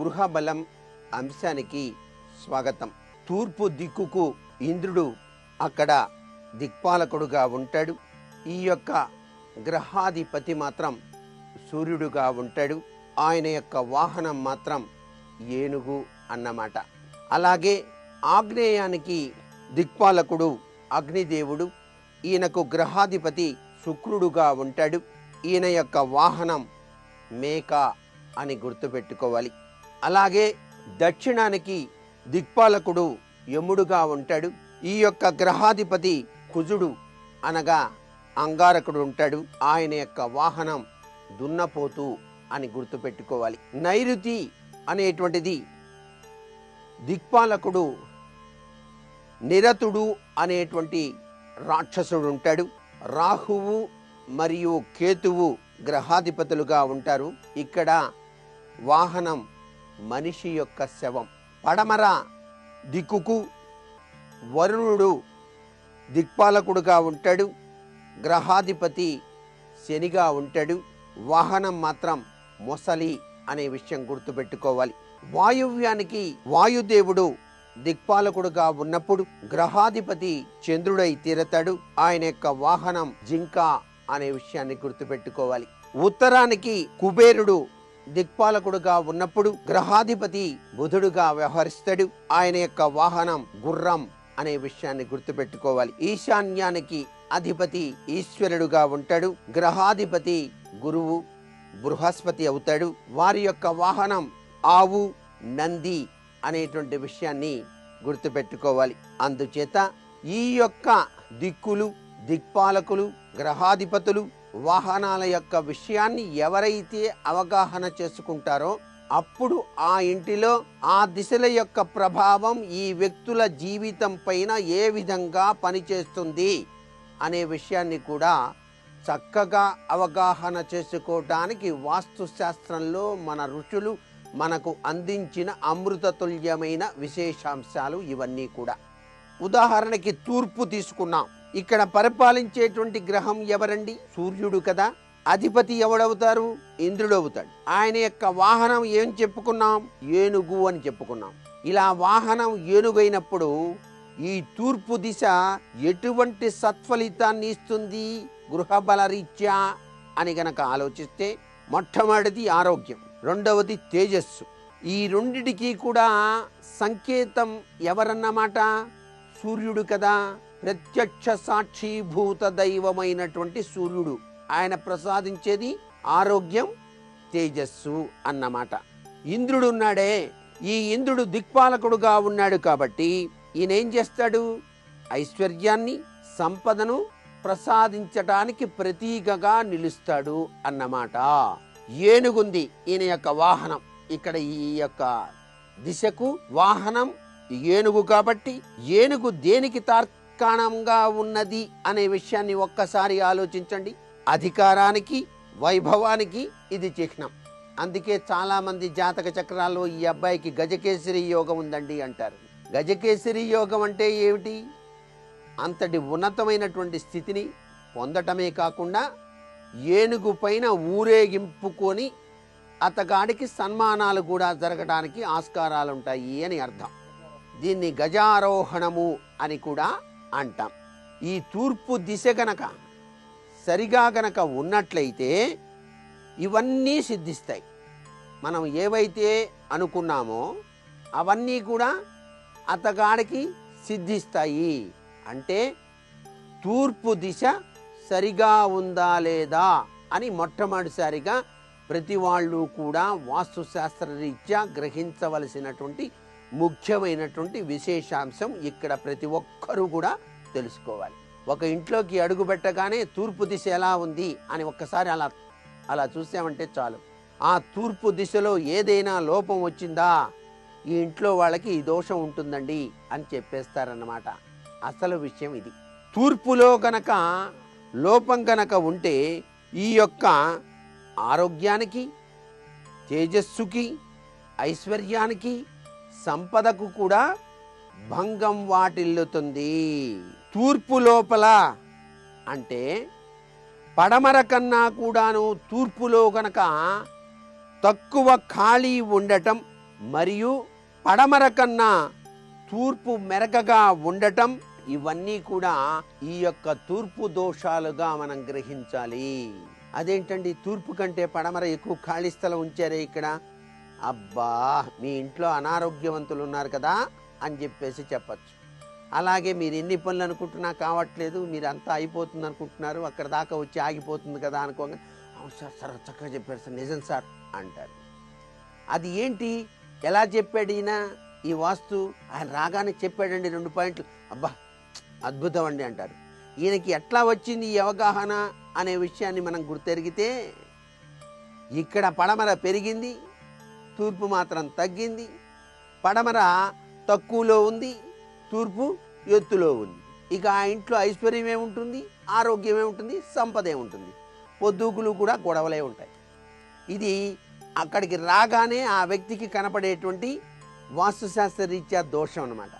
గృహబలం అంశానికి స్వాగతం. తూర్పు దిక్కుకు ఇంద్రుడు అక్కడ దిక్పాలకుడుగా ఉంటాడు. ఈ యొక్క గ్రహాధిపతి మాత్రం సూర్యుడుగా ఉంటాడు. ఆయన యొక్క వాహనం మాత్రం ఏనుగు అన్నమాట. అలాగే ఆగ్నేయానికి దిక్పాలకుడు అగ్నిదేవుడు. ఈయనకు గ్రహాధిపతి శుక్రుడుగా ఉంటాడు. ఈయన యొక్క వాహనం మేక అని గుర్తుపెట్టుకోవాలి. అలాగే దక్షిణానికి దిక్పాలకుడు యముడుగా ఉంటాడు. ఈ యొక్క గ్రహాధిపతి కుజుడు అనగా అంగారకుడు ఉంటాడు. ఆయన యొక్క వాహనం దున్నపోతు అని గుర్తుపెట్టుకోవాలి. నైరుతి అనేటువంటిది దిక్పాలకుడు నిరతుడు అనేటువంటి రాక్షసుడు ఉంటాడు. రాహువు మరియు కేతువు గ్రహాధిపతులుగా ఉంటారు. ఇక్కడ వాహనం మనిషి యొక్క శవం. పడమర దిక్కుకు వరుణుడు దిక్పాలకుడుగా ఉంటాడు. గ్రహాధిపతి శనిగా ఉంటాడు. వాహనం మాత్రం మొసలి అనే విషయం గుర్తుపెట్టుకోవాలి. వాయువ్యానికి వాయుదేవుడు దిక్పాలకుడుగా ఉన్నప్పుడు గ్రహాధిపతి చంద్రుడై తీరతాడు. ఆయన యొక్క వాహనం జింక అనే విషయాన్ని గుర్తుపెట్టుకోవాలి. ఉత్తరానికి కుబేరుడు దిక్పాలకుడుగా ఉన్నప్పుడు గ్రహాధిపతి బుధుడుగా వ్యవహరిస్తాడు. ఆయన యొక్క వాహనం గుర్రం అనే విషయాన్ని గుర్తుపెట్టుకోవాలి. ఈశాన్యానికి అధిపతి ఈశ్వరుడుగా ఉంటాడు. గ్రహాధిపతి గురువు బృహస్పతి అవుతాడు. వారి యొక్క వాహనం ఆవు నంది అనేటువంటి విషయాన్ని గుర్తుపెట్టుకోవాలి. అందుచేత ఈ యొక్క దిక్కులు దిక్పాలకులు గ్రహాధిపతులు వాహనాల యొక్క విషయాన్ని ఎవరైతే అవగాహన చేసుకుంటారో అప్పుడు ఆ ఇంటిలో ఆ దిశల యొక్క ప్రభావం ఈ వ్యక్తుల జీవితం పైన ఏ విధంగా పనిచేస్తుంది అనే విషయాన్ని కూడా చక్కగా అవగాహన చేసుకోవటానికి వాస్తుశాస్త్రంలో మన రుచులు మనకు అందించిన అమృతతుల్యమైన విశేషాంశాలు ఇవన్నీ కూడా. ఉదాహరణకి తూర్పు తీసుకున్నాం. ఇక్కడ పరిపాలించేటువంటి గ్రహం ఎవరండి? సూర్యుడు కదా. అధిపతి ఎవడవుతారు? ఇంద్రుడు అవుతాడు ఆయన యొక్క వాహనం ఏం చెప్పుకున్నాం? ఏనుగు అని చెప్పుకున్నాం. ఇలా వాహనం ఏనుగైనప్పుడు ఈ తూర్పు దిశ ఎటువంటి సత్ఫలితాన్ని ఇస్తుంది? గృహబల రీత్యా అని గనక ఆలోచిస్తే మొట్టమొదటిది ఆరోగ్యం రెండవది తేజస్సు. ఈ రెండిటికి కూడా సంకేతం ఎవరన్నమాట? సూర్యుడు కదా. ప్రత్యక్ష సాక్షీభూత దైవమైనటువంటి సూర్యుడు. ఆయన ప్రసాదించేది ఆరోగ్యం తేజస్సు అన్నమాట. ఇంద్రుడు ఉన్నాడే ఈ ఇంద్రుడు దిక్పాలకుడుగా ఉన్నాడు కాబట్టి ఈయన ఏం చేస్తాడు? ఐశ్వర్యాన్ని సంపదను ప్రసాదించటానికి ప్రతీకగా నిలుస్తాడు అన్నమాట. ఏనుగుంది ఈయన యొక్క వాహనం. ఇక్కడ ఈ యొక్క దిశకు వాహనం ఏనుగు కాబట్టి ఏనుగు దేనికి తార్కాణంగా ఉన్నది అనే విషయాన్ని ఒక్కసారి ఆలోచించండి. అధికారానికి వైభవానికి ఇది చిహ్నం. అందుకే చాలామంది జాతక చక్రాల్లో ఈ అబ్బాయికి గజకేసరి యోగం ఉందండి అంటారు. గజకేసరి యోగం అంటే ఏమిటి? అంతటి ఉన్నతమైనటువంటి స్థితిని పొందటమే కాకుండా ఏనుగు పైన ఊరేగింపుకొని అతగాడికి సన్మానాలు కూడా జరగడానికి ఆస్కారాలు ఉంటాయి అని అర్థం. దీన్ని గజారోహణము అని కూడా అంటాం. ఈ తూర్పు దిశ గనక సరిగా గనక ఉన్నట్లయితే ఇవన్నీ సిద్ధిస్తాయి. మనం ఏవైతే అనుకున్నామో అవన్నీ కూడా అతగాడికి సిద్ధిస్తాయి. అంటే తూర్పు దిశ సరిగా ఉందా లేదా అని మొట్టమొదటిసారిగా ప్రతి వాళ్ళు కూడా వాస్తుశాస్త్ర రీత్యా గ్రహించవలసినటువంటి ముఖ్యమైనటువంటి విశేషాంశం ఇక్కడ ప్రతి ఒక్కరూ కూడా తెలుసుకోవాలి. ఒక ఇంట్లోకి అడుగు పెట్టగానే తూర్పు దిశ ఎలా ఉంది అని ఒక్కసారి అలా అలా చూసామంటే చాలు. ఆ తూర్పు దిశలో ఏదైనా లోపం వచ్చిందా? ఈ ఇంట్లో వాళ్ళకి ఈ దోషం ఉంటుందండి అని చెప్పేస్తారన్నమాట. అసలు విషయం ఇది. తూర్పులో గనక లోపం గనక ఉంటే ఈ యొక్క ఆరోగ్యానికి తేజస్సుకి ఐశ్వర్యానికి సంపదకు కూడా భంగం వాటిల్లుతుంది. తూర్పు లోపల అంటే పడమర కన్నా కూడాను తూర్పులో గనక తక్కువ ఖాళీ ఉండటం మరియు పడమర కన్నా తూర్పు మెరకగా ఉండటం ఇవన్నీ కూడా ఈ యొక్క తూర్పు దోషాలుగా మనం గ్రహించాలి. అదేంటండి? తూర్పు కంటే పడమర ఎక్కువ ఖాళీ స్థలం ఉంచారే ఇక్కడ? అబ్బా మీ ఇంట్లో అనారోగ్యవంతులు ఉన్నారు కదా అని చెప్పేసి చెప్పచ్చు. అలాగే మీరు ఎన్ని పనులు అనుకుంటున్నా కావట్లేదు మీరు అంతా అయిపోతుంది అనుకుంటున్నారు అక్కడ దాకా వచ్చి ఆగిపోతుంది కదా అనుకోగా అవును సార్ సార్ చక్కగా చెప్పారు సార్ నిజం సార్ అంటారు. అది ఏంటి? ఎలా చెప్పాడు ఈయన? ఈ వాస్తు ఆయన రాగానే చెప్పాడండి రెండు పాయింట్లు. అబ్బా అద్భుతం అండి అంటారు. ఈయనకి ఎట్లా వచ్చింది ఈ అవగాహన అనే విషయాన్ని మనం గుర్తెరిగితే ఇక్కడ పడమర పెరిగింది తూర్పు మాత్రం తగ్గింది పడమర తక్కువలో ఉంది తూర్పు ఎత్తులో ఉంది. ఇక ఆ ఇంట్లో ఐశ్వర్యం ఏముంటుంది? ఆరోగ్యం ఏముంటుంది? సంపద ఏముంటుంది? పొద్దుకులు కూడా గొడవలే ఉంటాయి. ఇది అక్కడికి రాగానే ఆ వ్యక్తికి కనపడేటువంటి వాస్తుశాస్త్ర రీత్యా దోషం అన్నమాట.